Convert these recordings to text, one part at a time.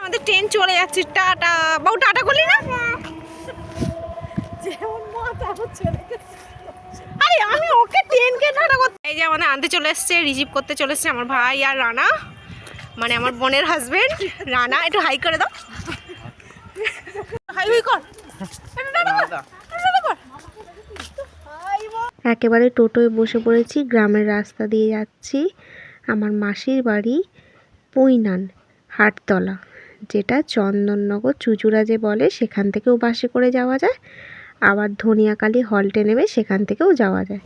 আমাদের ট্রেন চলে যাচ্ছে টাটা। বাবু টাটা করলি না? আরে আমি ওকে ট্রেনকে টাটা করতে এই যে আমাদের আনতে চলে এসছে রিসিভ করতে চলে এসছে আমার ভাই আর রানা। মানে আমার বোনের হাজবেন্ড রানা একটু হাই করে দাও। হাই হাই কর একটু টাটা কর, একটু টাটা কর। একেবারে টোটোয় বসে পড়েছি গ্রামের রাস্তা দিয়ে যাচ্ছি। আমার মাসির বাড়ি পৈনান হাটতলা যেটা চন্দননগর চুচুড়া যে বলে সেখান থেকেও বাসে করে যাওয়া যায়। আবার ধনিয়াকালী হল্টে নেমে সেখান থেকেও যাওয়া যায়।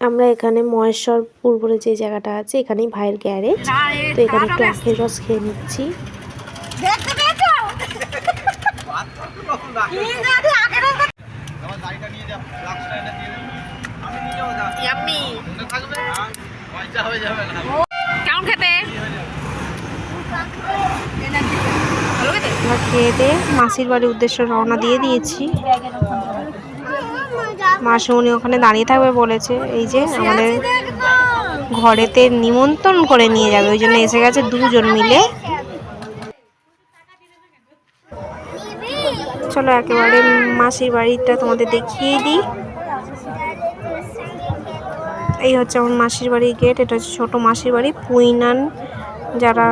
আমরা এখানে মহেশ্বরপুর বলে যে জায়গাটা আছে এখানেই ভাইয়ের গ্যারেজ তো এখানে একটু আখের রস খেয়ে নিচ্ছি। কেমন খেতে? আমরা খেয়ে দিয়ে মাসির বাড়ির উদ্দেশ্যে রওনা দিয়ে দিয়েছি। মাসিমণি ওখানে দাঁড়িয়ে থাকবে বলেছে এই যে আমাদের ঘরেতে নিমন্ত্রণ করে নিয়ে যাবে ওই জন্য এসে গেছে দুজন মিলে। চলো একেবারে মাসির বাড়িটা তোমাদের দেখিয়ে দিই। এই হচ্ছে আমার মাসির বাড়ির গেট এটা হচ্ছে ছোটো মাসির বাড়ি, পুইনান। যারা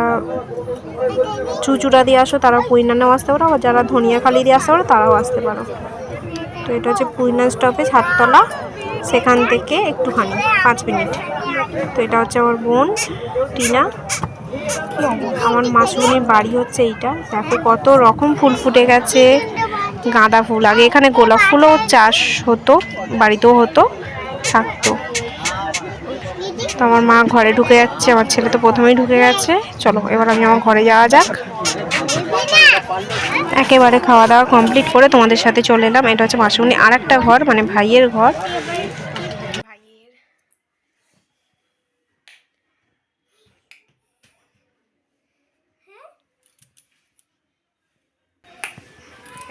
চুচুড়া দিয়ে আসো, তারা পুইনানেও আসতে পারো, আবার যারা ধনিয়াখালি দিয়ে আসতে পারো, তারাও আসতে পারো। তো এটা হচ্ছে পুইনান স্টপেজ হাটতলা সেখান থেকে একটুখানি, পাঁচ মিনিট। তো এটা হচ্ছে আমার বোন, টিনা। আমার মাসুনির বাড়ি হচ্ছে এইটা। দেখো কত রকম ফুল ফুটে গেছে, গাঁদা ফুল। আগে এখানে গোলাপ ফুলও চাষ হতো, বাড়িতেও হতো, থাকতো। তো আমার মা ঘরে ঢুকে যাচ্ছে, আমার ছেলে তো প্রথমেই ঢুকে গেছে। চলো, এবার আমি আমার ঘরে যাওয়া যাক। একেবারে খাওয়া দাওয়া কমপ্লিট করে তোমাদের সাথে চলে এলাম। এটা হচ্ছে মাসুনি আর একটা ঘর মানে ভাইয়ের ঘর।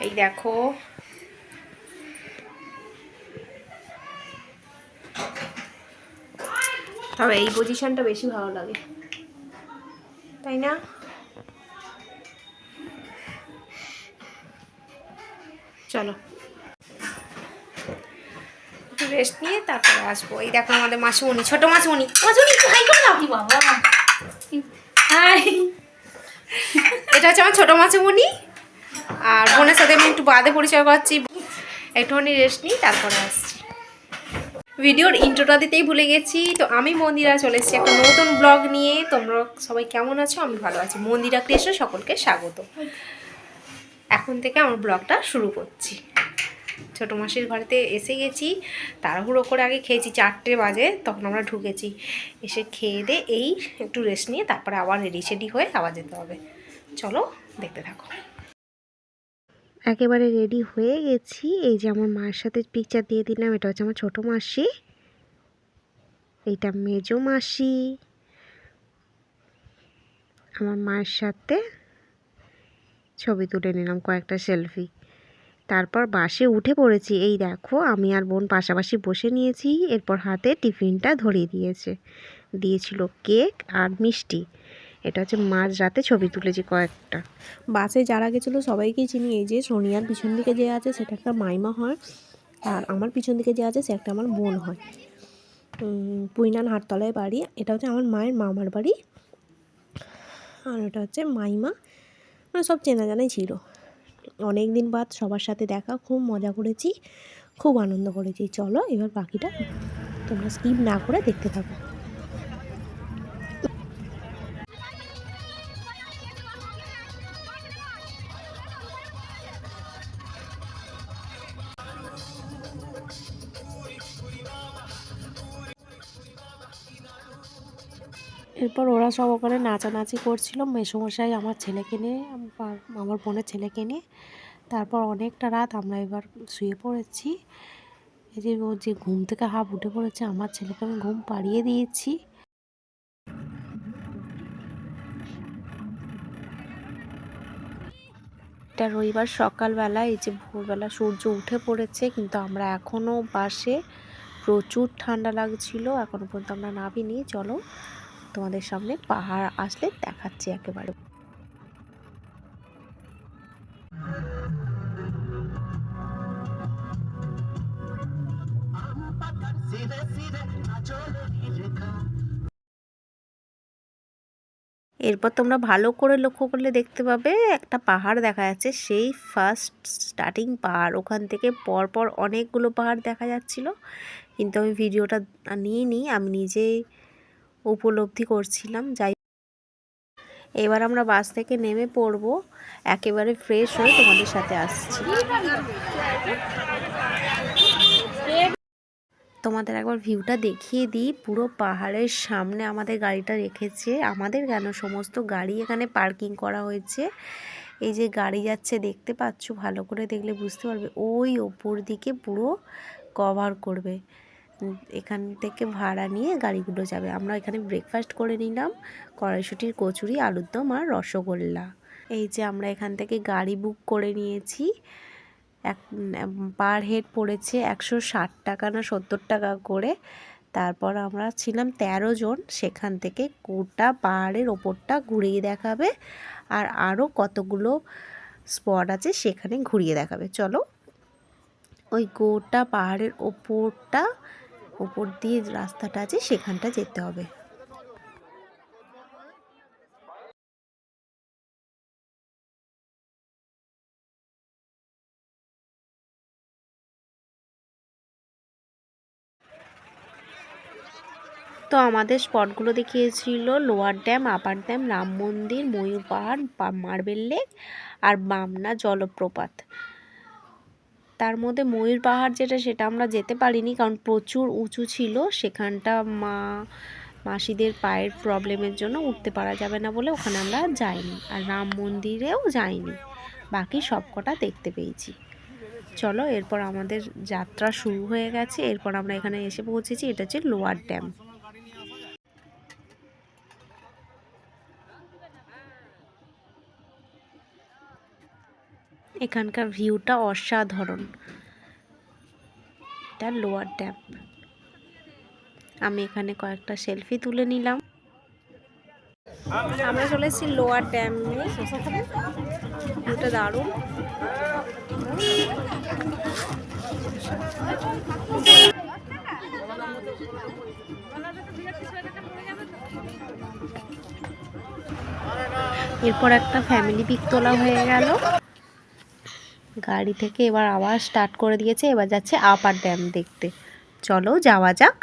এই দেখো তবে এই পজিশনটা বেশি ভালো লাগে। তাই না? চলো। রেস্ট নিয়ে তারপরে আসব। এই দেখো আমাদের মাসুমণি, ছোট মাসুমণি। মাসুমণি বাবা এটা হচ্ছে আমার ছোট মাসুমণি। আর বোনের সাথে আমি একটু বাদে পরিচয় করছি একটুখানি রেস্ট নিই তারপরে আসছি। ভিডিওর ইন্ট্রোটা দিতেই ভুলে গেছি। তো আমি মন্দিরা চলে এসেছি একটা নতুন ব্লগ নিয়ে। তোমরা সবাই কেমন আছো? আমি ভালো আছি। মন্দিরা কৃষ্ণ, সকলকে স্বাগত। এখন থেকে আমার ব্লগটা শুরু করছি। ছোটো মাসির ঘরেতে এসে গেছি। তাড়াহুড়ো করে আগে খেয়েছি। চারটে বাজে, তখন আমরা ঢুকেছি। এসে খেয়ে দিয়ে এই একটু রেস্ট নিয়ে তারপরে আবার রেডি সেডি হয়ে আবার যেতে হবে। চলো, দেখতে থাকো। একেবারে রেডি হয়ে গেছি। এই যে আমার মায়ের সাথে পিকচার দিয়ে দিলাম, এটা হচ্ছে আমার ছোটো মাসি। এইটা মেজো মাসি। আমার মায়ের সাথে ছবি তুলে নিলাম, কয়েকটা সেলফি তারপর বাসে উঠে পড়েছি। এই দেখো, আমি আর বোন পাশাপাশি বসে নিয়েছি। এরপর হাতে টিফিনটা ধরিয়ে দিয়েছে। দিয়েছিল কেক আর মিষ্টি। এটা হচ্ছে মাঝ রাতে ছবি তুলেছি কয়েকটা। বাসে যারা গেছিল সবাইকেই চিনি, এই যে সোনিয়ার পিছন দিকে যে আছে সেটা একটা মাইমা হয়, আর আমার পিছন দিকে যে আছে সে একটা আমার বোন হয়। পুইনান হাটতলায় বাড়ি, এটা হচ্ছে আমার মায়ের মামার বাড়ি, আর এটা হচ্ছে মাইমা মানে সব চেনা জানাই ছিল। অনেক দিন বাদ সবার সাথে দেখা, খুব মজা করেছি, খুব আনন্দ করেছি। চলো, এবার বাকিটা তোমরা স্কিপ না করে দেখতে থাকো। এরপর ওরা সব ওখানে নাচানাচি করছিল মেসোমশাই আমার ছেলেকে নিয়ে, আমার বোনের ছেলেকে নিয়ে। তারপর অনেকটা রাত আমরা এবার শুয়ে পড়েছি। এই যে ও যে ঘুম থেকে হাফ উঠে পড়েছে, আমার ছেলেকে আমি ঘুম পাড়িয়ে দিয়েছি। এটা রবিবার সকালবেলা, এই যে ভোরবেলা সূর্য উঠে পড়েছে, কিন্তু আমরা এখনও বাসে প্রচুর ঠান্ডা লাগছিল এখনও পর্যন্ত আমরা নামিনি। চলো তোমাদের সামনে পাহাড় আসলে দেখাচ্ছি একেবারে। এরপর তোমরা ভালো করে লক্ষ্য করলে দেখতে পাবে, একটা পাহাড় দেখা যাচ্ছে, সেই ফার্স্ট স্টার্টিং পাহাড়। ওখান থেকে পরপর অনেকগুলো পাহাড় দেখা যাচ্ছিল। কিন্তু আমি ভিডিওটা নিয়ে নিই আমি নিজেই উপলব্ধি করছিলাম, যাই এবার আমরা বাস থেকে নেমে পড়ব, একেবারে ফ্রেশ হয়ে তোমাদের সাথে আসছি। তোমাদের একবার ভিউটা দেখিয়ে দিই, পুরো পাহাড়ের সামনে আমাদের গাড়িটা রেখেছে। আমাদের কেন? সমস্ত গাড়ি এখানে পার্কিং করা হয়েছে। এই যে গাড়ি যাচ্ছে, দেখতে পাচ্ছ? ভালো করে দেখলে বুঝতে পারবে। ওই ওপর দিকে পুরো কভার করবে। এখান থেকে ভাড়া নিয়ে গাড়িগুলো যাবে। আমরা এখানে ব্রেকফাস্ট করে নিলাম, কড়াইশুটির কচুরি, আলুর দম আর রসগোল্লা। এই যে আমরা এখান থেকে গাড়ি বুক করে নিয়েছি, এক পার হেড পড়েছে একশো ষাট টাকা না সত্তর টাকা করে। তারপর আমরা ছিলাম তেরো জন, সেখান থেকে গোটা পাহাড়ের ওপরটা ঘুরিয়ে দেখাবে আর আরও কতগুলো স্পট আছে সেখানে ঘুরিয়ে দেখাবে। চলো, ওই গোটা পাহাড়ের ওপরটা ওপর দিয়ে রাস্তাটা আছে, সেখানটা যেতে হবে। তো আমাদের স্পটগুলো দেখিয়েছিল, lower dam, upper dam, Ram মন্দির, ময়ূর পাহাড় মার্বেল লেক, আর বামনা জলপ্রপাত। তার মধ্যে ময়ূর পাহাড় যেটা সেটা আমরা যেতে পারিনি কারণ প্রচুর উঁচু ছিল, সেখানটা মা, মাসিদের পায়ের প্রবলেমের জন্য উঠতে পারা যাবে না বলে ওখানে আমরা যাইনি আর রাম মন্দিরেও যাইনি। বাকি সব কটা দেখতে পেয়েছি। চলো এরপর আমাদের যাত্রা শুরু হয়ে গেছে, এরপর আমরা এখানে এসে পৌঁছেছি, এটা হচ্ছে লোয়ার ড্যাম। এখানকার ভিউটা অসাধারণ। এটা লোয়ার ড্যাম আমি এখানে কয়েকটা সেলফি তুলে নিলাম। আমরা চলে এসেছি লোয়ার ড্যাম ভিউটা দারুণ। এরপর একটা ফ্যামিলি পিক তোলা হয়ে গেল। গাড়ি থেকে এবার আবার স্টার্ট করে দিয়েছে, এবার যাচ্ছে আপার ড্যাম দেখতে। চলো যাওয়া যাক।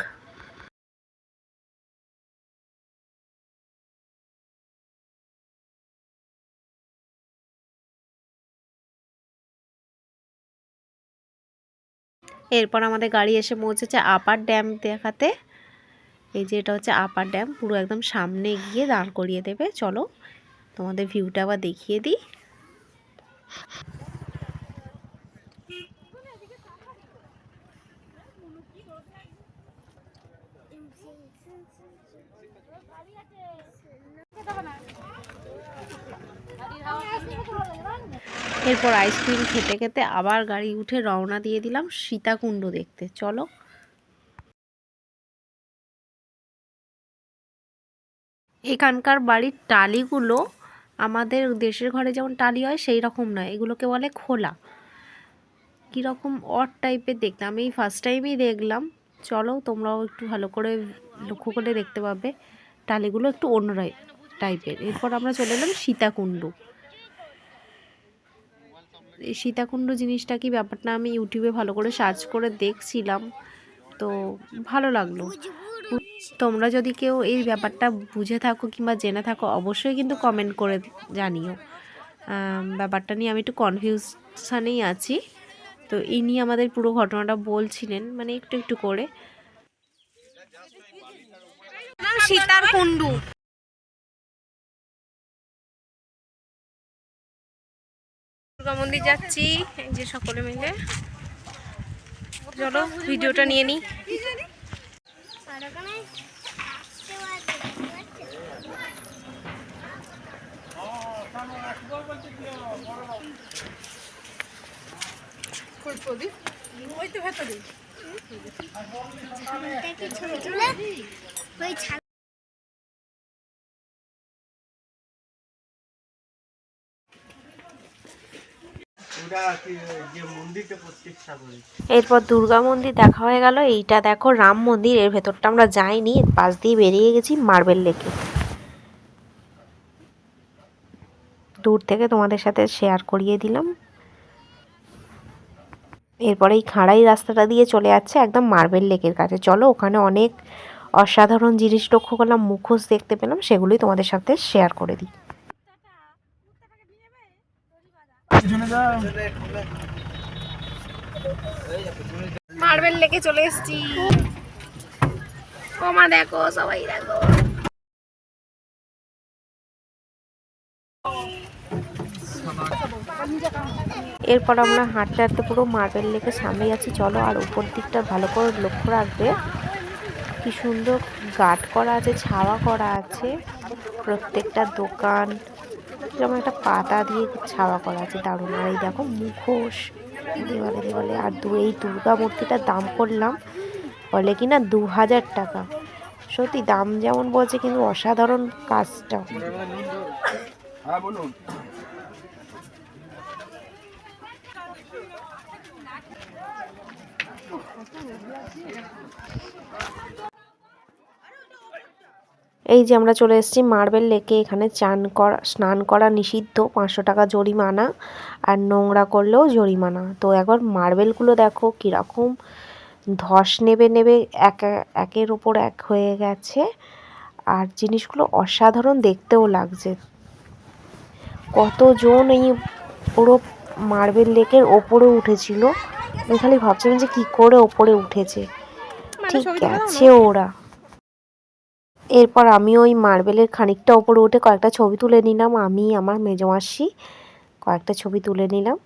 এরপর আমাদের গাড়ি এসে পৌঁছেছে আপার ড্যাম দেখাতে। এই যে এটা হচ্ছে আপার ড্যাম পুরো একদম সামনে গিয়ে দাঁড় করিয়ে দেবে। চলো তোমাদের ভিউটা আবার দেখিয়ে দিই। এরপর আইসক্রিম খেতে খেতে আবার গাড়ি উঠে রওনা দিয়ে দিলাম সীতাকুণ্ড দেখতে। চলো। এখানকার বাড়ির টালিগুলো আমাদের দেশের ঘরে যেমন টালি হয় সেই রকম নয়। এগুলোকে বলে খোলা। কীরকম অট টাইপের দেখতে। আমি এই ফার্স্ট টাইমই দেখলাম। চলো, তোমরাও একটু ভালো করে লক্ষ্য করে দেখতে পাবে। টালিগুলো একটু অন্য টাইপের এরপর আমরা চলে এলাম সীতাকুণ্ড। সীতাকুণ্ড জিনিসটা কি ব্যাপারটা আমি ইউটিউবে ভালো করে সার্চ করে দেখছিলাম, তো ভালো লাগল। তোমরা যদি কেউ এই ব্যাপারটা বুঝে থাকো কিংবা জেনে থাকো, অবশ্যই কিন্তু কমেন্ট করে জানিও। ব্যাপারটা নিয়ে আমি একটু কনফিউশনেই আছি। তো ইনি আমাদের পুরো ঘটনাটা বলছিলেন মানে একটু একটু করে। সীতার কুণ্ডু। দুর্গা মন্দির যাচ্ছি। এই যে সকলে মিলে। চলো ভিডিওটা নিয়ে নিই। ওই তো ভেতরে ওরা কি যে মন্দিরটা প্রতিষ্ঠা করেছে এরপর দুর্গা মন্দির দেখা হয়ে গেল। এইটা দেখো, রাম মন্দির। এর ভেতরটা আমরা যাইনি। পাশ দিয়ে বেরিয়ে গেছি মার্বেল লেকে। দূর থেকে তোমাদের সাথে শেয়ার করিয়ে দিলাম। এরপরে এই খাড়াই রাস্তাটা দিয়ে চলে যাচ্ছে একদম মার্বেল লেকের কাছে। চলো, ওখানে অনেক অসাধারণ জিনিস লক্ষ্য করলাম, মুখোশ দেখতে পেলাম, সেগুলোই তোমাদের সাথে শেয়ার করে দিই। মার্বেল লেকে চলে এসেছি। দেখো, সবাই দেখো। এরপর আমরা হাঁটতে হাঁটতে পুরো মার্বেল লেকের সামনে যাচ্ছি চলো, আর উপর দিকটা ভালো করে লক্ষ্য রাখবে। কি সুন্দর গার্ড করা আছে, ছাওয়া করা আছে। প্রত্যেকটা দোকান যেমন একটা পাতা দিয়ে ছাওয়া করা আছে, দারুণ। আর এই দেখো মুখোশ, দেওয়ালে দেওয়ালে। আর দু এই দুর্গা মূর্তিটার দাম করলাম, বলে কি না দু হাজার টাকা। সত্যি দাম যেমন বলছে, কিন্তু অসাধারণ কাজটা। হ্যাঁ এই যে আমরা চলে এসেছি মার্বেল লেকে এখানে চান করা স্নান করা নিষিদ্ধ পাঁচশো টাকা জরিমানা আর নোংরা করলেও জরিমানা। তো একবার মার্বেলগুলো দেখো কীরকম ধস নেবে নেবে এক একের ওপর এক হয়ে গেছে। আর জিনিসগুলো অসাধারণ দেখতেও লাগছে। কতজন এই পুরো মার্বেল লেকের ওপরে উঠেছিল? আমি খালি ভাবছিলাম যে কী করে ওপরে উঠেছে। ঠিক আছে ওরা। এরপর আমি ওই মার্বেলের খানিকটা ওপরে উঠে কয়েকটা ছবি তুলে নিলাম। আমি, আমার মেজমাসি কয়েকটা ছবি তুলে নিলাম।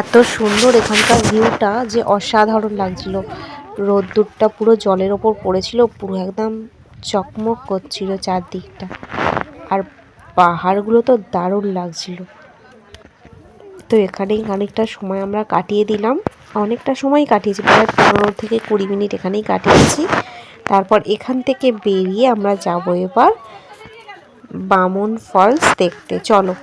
এত সুন্দর এখানকার ভিউটা যে অসাধারণ লাগছিল। রোদ্দুরটা পুরো জলের ওপর পড়েছিল, পুরো একদম চকমক করছিল চারদিকটা। আর পাহাড়গুলো তো দারুণ লাগছিল। তো এখানেই খানিকটা সময় আমরা কাটিয়ে দিলাম। অনেকটা সময় কাটিয়েছি, প্রায় পনেরো থেকে কুড়ি মিনিট এখানেই কাটিয়েছি। তারপর এখান থেকে বেরিয়ে আমরা যাব এবার বামন ফলস দেখতে। চলো।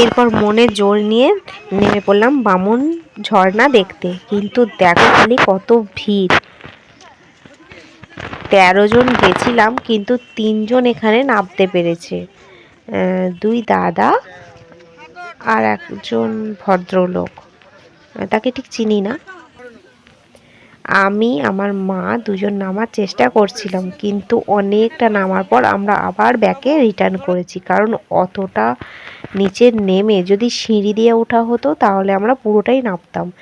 এরপর মনে জোর নিয়ে নেমে পড়লাম বামন ঝর্ণা দেখতে। কিন্তু দেখো খালি কত ভিড়। তেরো জন গেছিলাম, কিন্তু তিনজন এখানে নামতে পেরেছে। দুই দাদা আর একজন ভদ্রলোক। তাকে ঠিক চিনি না। আমি, আমার মা দুজন নামার চেষ্টা করছিলাম, কিন্তু অনেকটা নামার পর আমরা আবার ব্যাকে রিটার্ন করেছি। কারণ অতটা নিচে নেমে যদি সিঁড়ি দিয়ে ওঠা হতো, তাহলে আমরা পুরোটাই নামতাম।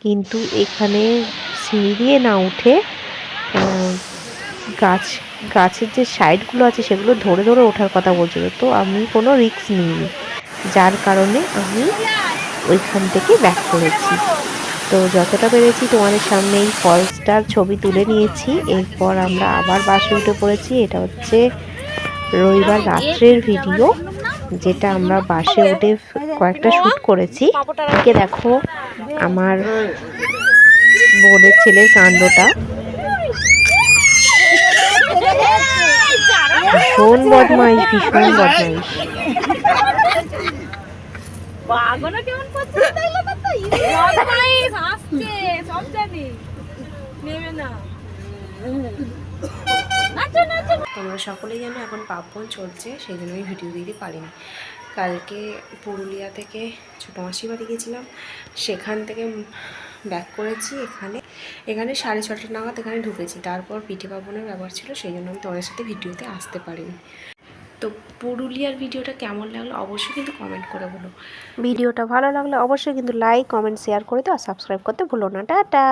কিন্তু এখানে সিঁড়ি দিয়ে না উঠে গাছ, গাছের যে সাইডগুলো আছে, সেগুলো ধরে ধরে ওঠার কথা বলছিল। তো আমি কোনো রিস্ক নিইনি। যার কারণে আমি ওইখান থেকে ব্যাক করেছি। তো যতটা পেরেছি তোমাদের সামনে এই ফলসটার ছবি তুলে নিয়েছি। এরপর আমরা আবার বাসে উঠে পড়েছি। এটা হচ্ছে রবিবার রাত্রের ভিডিও যেটা আমরা বাসে উঠে কয়েকটা শ্যুট করেছি। এদিকে দেখো আমার বোনের ছেলের কাণ্ডটা। ভীষণ বদমাইশ ভীষণ বদমাইশ। তোমরা সকলেই জানো এখন পার্বণ চলছে সেই জন্য আমি ভিডিও দিতে পারিনি। কালকে পুরুলিয়া থেকে ছোটো মাসি বাড়ি গেছিলাম সেখান থেকে ব্যাক করেছি এখানে। এখানে সাড়ে ছটা নাগাদ এখানে ঢুকেছি। তারপর পিঠে পার্বণের ব্যাপার ছিল সেই জন্য আমি তোমাদের সাথে ভিডিওতে আসতে পারিনি। তো পুরুলিয়ার ভিডিওটা কেমন লাগল অবশ্যই কিন্তু কমেন্ট করে বলো। ভিডিওটা ভালো লাগলে অবশ্যই কিন্তু লাইক কমেন্ট শেয়ার করে দাও আর সাবস্ক্রাইব করতে ভুলো না। টাটা!